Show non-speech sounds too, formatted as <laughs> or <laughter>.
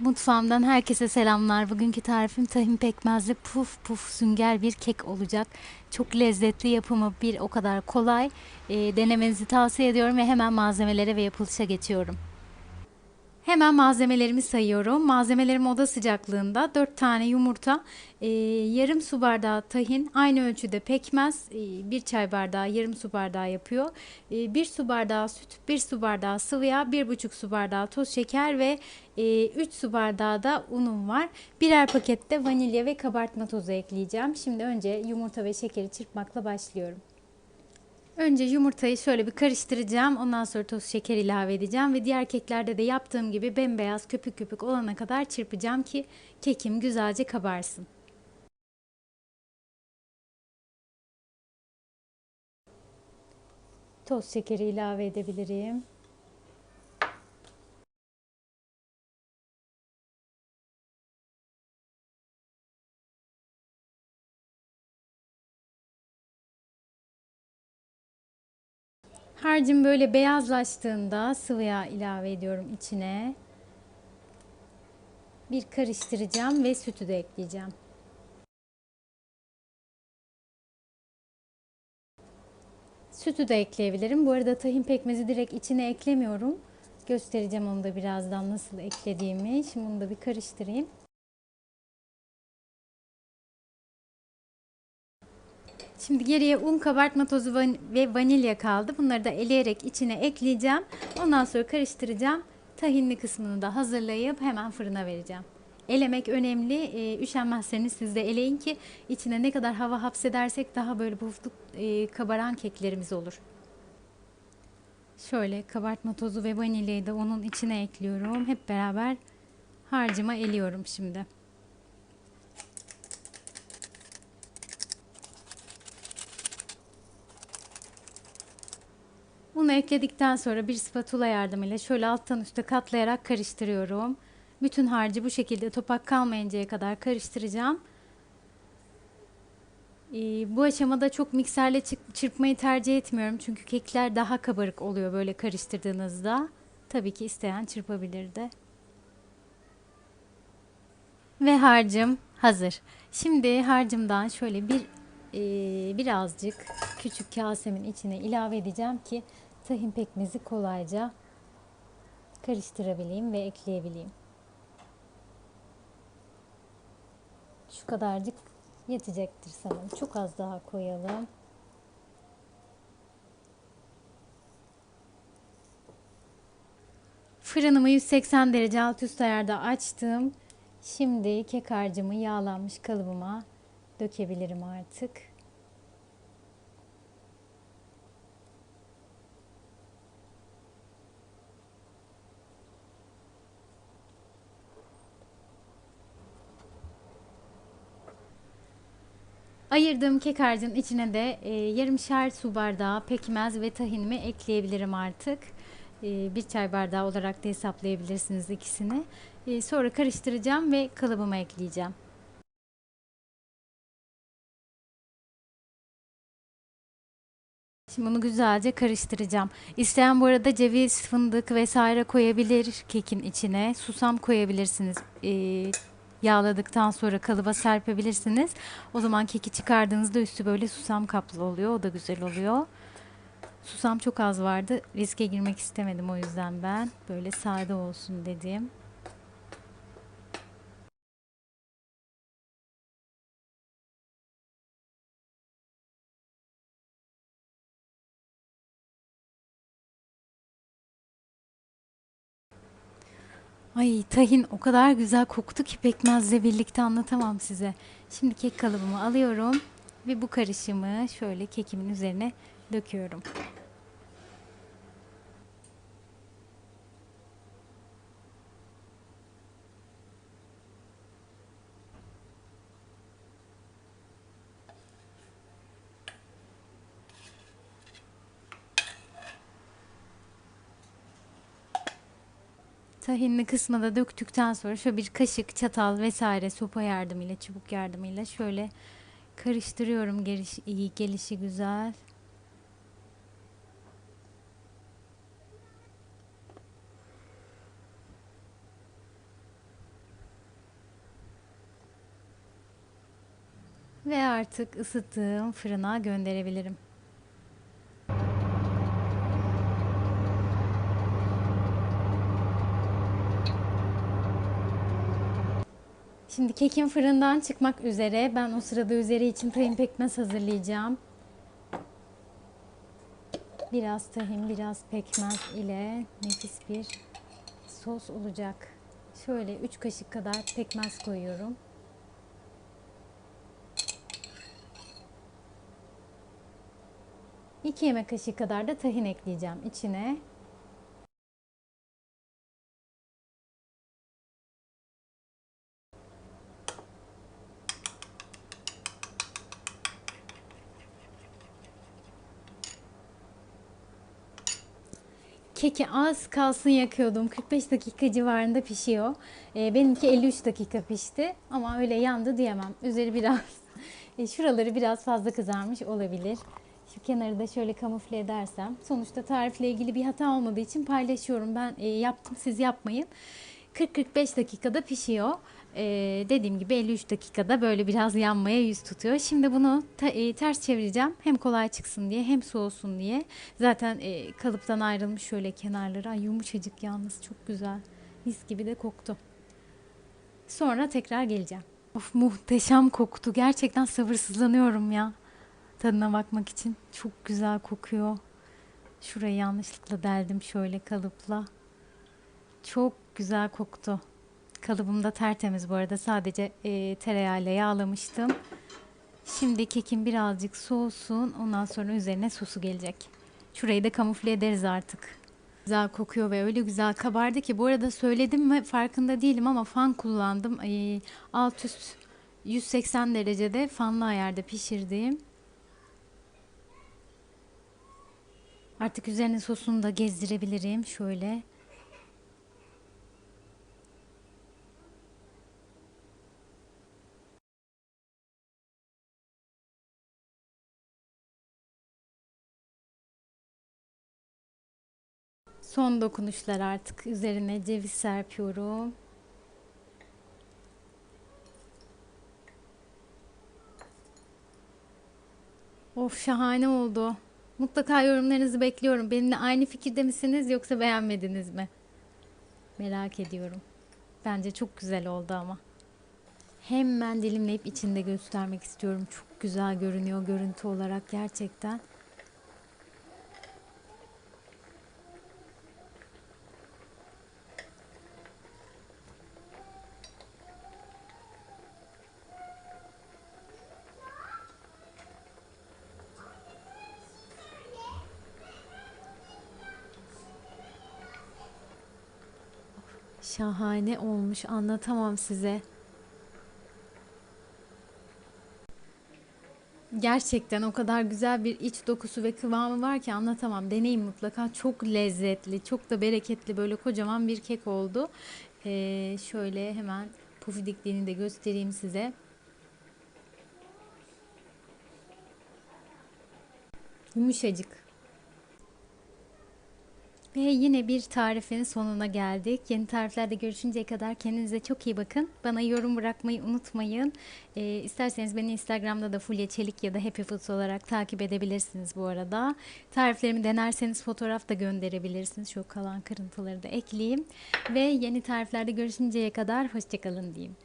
Mutfağımdan herkese selamlar. Bugünkü tarifim tahin pekmezli puf puf sünger bir kek olacak. Çok lezzetli yapımı bir o kadar kolay. Ee, denemenizi tavsiye ediyorum ve hemen malzemelere ve yapılışa geçiyorum. Hemen malzemelerimi sayıyorum. Malzemelerim oda sıcaklığında 4 tane yumurta, e, yarım su bardağı tahin, aynı ölçüde pekmez, e, 1 çay bardağı yarım su bardağı yapıyor. 1 su bardağı süt, 1 su bardağı sıvı yağ, 1,5 su bardağı toz şeker ve 3 su bardağı da unum var. Birer pakette vanilya ve kabartma tozu ekleyeceğim. Şimdi önce yumurta ve şekeri çırpmakla başlıyorum. Önce yumurtayı şöyle bir karıştıracağım. Ondan sonra toz şeker ilave edeceğim ve diğer keklerde de yaptığım gibi bembeyaz köpük köpük olana kadar çırpacağım ki kekim güzelce kabarsın. Toz şekeri ilave edebilirim. Harcım böyle beyazlaştığında sıvı yağ ilave ediyorum içine. Bir karıştıracağım ve sütü de ekleyeceğim. Sütü de ekleyebilirim. Bu arada tahin pekmezi direkt içine eklemiyorum. Göstereceğim onu da birazdan nasıl eklediğimi. Şimdi bunu da bir karıştırayım. Şimdi geriye un, kabartma tozu ve vanilya kaldı. Bunları da eleyerek içine ekleyeceğim. Ondan sonra karıştıracağım. Tahinli kısmını da hazırlayıp hemen fırına vereceğim. Elemek önemli. E, üşenmezseniz siz de eleyin ki içine ne kadar hava hapsedersek daha böyle pufluk e, kabaran keklerimiz olur. Şöyle kabartma tozu ve vanilyayı da onun içine ekliyorum. Hep beraber harcıma eliyorum şimdi. Bunu ekledikten sonra bir spatula yardımıyla şöyle alttan üstte katlayarak karıştırıyorum. Bütün harcı bu şekilde topak kalmayıncaya kadar karıştıracağım. Ee, bu aşamada çok mikserle çırpmayı tercih etmiyorum. Çünkü kekler daha kabarık oluyor böyle karıştırdığınızda. Tabii ki isteyen çırpabilir de. Ve harcım hazır. Şimdi harcımdan şöyle bir e, birazcık küçük kasemin içine ilave edeceğim ki tahin pekmezi kolayca karıştırabileyim ve ekleyebileyim. Şu kadarcık yetecektir sanırım. Çok az daha koyalım. Fırınımı 180 derece alt üst ayarda açtım. Şimdi kek harcımı yağlanmış kalıbıma dökebilirim artık. Ayırdığım kek harcının içine de e, yarımşar su bardağı pekmez ve tahinimi ekleyebilirim artık. E, bir çay bardağı olarak da hesaplayabilirsiniz ikisini. E, sonra karıştıracağım ve kalıbıma ekleyeceğim. Şimdi bunu güzelce karıştıracağım. İsteyen bu arada ceviz, fındık vesaire koyabilir kekin içine. Susam koyabilirsiniz. Ee, yağladıktan sonra kalıba serpebilirsiniz. O zaman keki çıkardığınızda üstü böyle susam kaplı oluyor. O da güzel oluyor. Susam çok az vardı. Riske girmek istemedim o yüzden ben. Böyle sade olsun dedim. Ay tahin o kadar güzel koktu ki pekmezle birlikte anlatamam size. Şimdi kek kalıbımı alıyorum ve bu karışımı şöyle kekimin üzerine döküyorum. Tahinli kısmına da döktükten sonra şöyle bir kaşık, çatal vesaire sopa yardımıyla, çubuk yardımıyla şöyle karıştırıyorum geliş, iyi gelişi güzel. Ve artık ısıttığım fırına gönderebilirim. Şimdi kekim fırından çıkmak üzere. Ben o sırada üzeri için tahin pekmez hazırlayacağım. Biraz tahin, biraz pekmez ile nefis bir sos olacak. Şöyle 3 kaşık kadar pekmez koyuyorum. İki yemek kaşığı kadar da tahin ekleyeceğim içine. Keki az kalsın yakıyordum. 45 dakika civarında pişiyor. Ee, benimki 53 dakika pişti ama öyle yandı diyemem. Üzeri biraz, <laughs> e, şuraları biraz fazla kızarmış olabilir. Şu kenarı da şöyle kamufle edersem. Sonuçta tarifle ilgili bir hata olmadığı için paylaşıyorum. Ben e, yaptım siz yapmayın. 40-45 dakikada pişiyor. Ee, dediğim gibi 53 dakikada böyle biraz yanmaya yüz tutuyor. Şimdi bunu e, ters çevireceğim. Hem kolay çıksın diye hem soğusun diye. Zaten e, kalıptan ayrılmış şöyle kenarları. Ay yumuşacık yalnız çok güzel. Mis gibi de koktu. Sonra tekrar geleceğim. Of muhteşem koktu. Gerçekten sabırsızlanıyorum ya. Tadına bakmak için. Çok güzel kokuyor. Şurayı yanlışlıkla deldim şöyle kalıpla. Çok güzel koktu. Kalıbım da tertemiz bu arada. Sadece e, tereyağıyla yağlamıştım. Şimdi kekim birazcık soğusun. Ondan sonra üzerine sosu gelecek. Şurayı da kamufle ederiz artık. Güzel kokuyor ve öyle güzel kabardı ki. Bu arada söyledim mi farkında değilim ama fan kullandım. E, alt üst 180 derecede fanlı ayarda pişirdiğim. Artık üzerine sosunu da gezdirebilirim. Şöyle. Son dokunuşlar artık. Üzerine ceviz serpiyorum. Of şahane oldu. Mutlaka yorumlarınızı bekliyorum. Benimle aynı fikirde misiniz yoksa beğenmediniz mi? Merak ediyorum. Bence çok güzel oldu ama. Hemen dilimleyip içinde göstermek istiyorum. Çok güzel görünüyor görüntü olarak gerçekten. Şahane olmuş. Anlatamam size. Gerçekten o kadar güzel bir iç dokusu ve kıvamı var ki anlatamam. Deneyin mutlaka. Çok lezzetli, çok da bereketli böyle kocaman bir kek oldu. Ee, şöyle hemen pufidikliğini de göstereyim size. Yumuşacık. Ve yine bir tarifin sonuna geldik. Yeni tariflerde görüşünceye kadar kendinize çok iyi bakın. Bana yorum bırakmayı unutmayın. Ee, isterseniz beni Instagram'da da Fulya Çelik ya da Happy Foods olarak takip edebilirsiniz bu arada. Tariflerimi denerseniz fotoğraf da gönderebilirsiniz. Şu kalan kırıntıları da ekleyeyim. Ve yeni tariflerde görüşünceye kadar hoşçakalın diyeyim.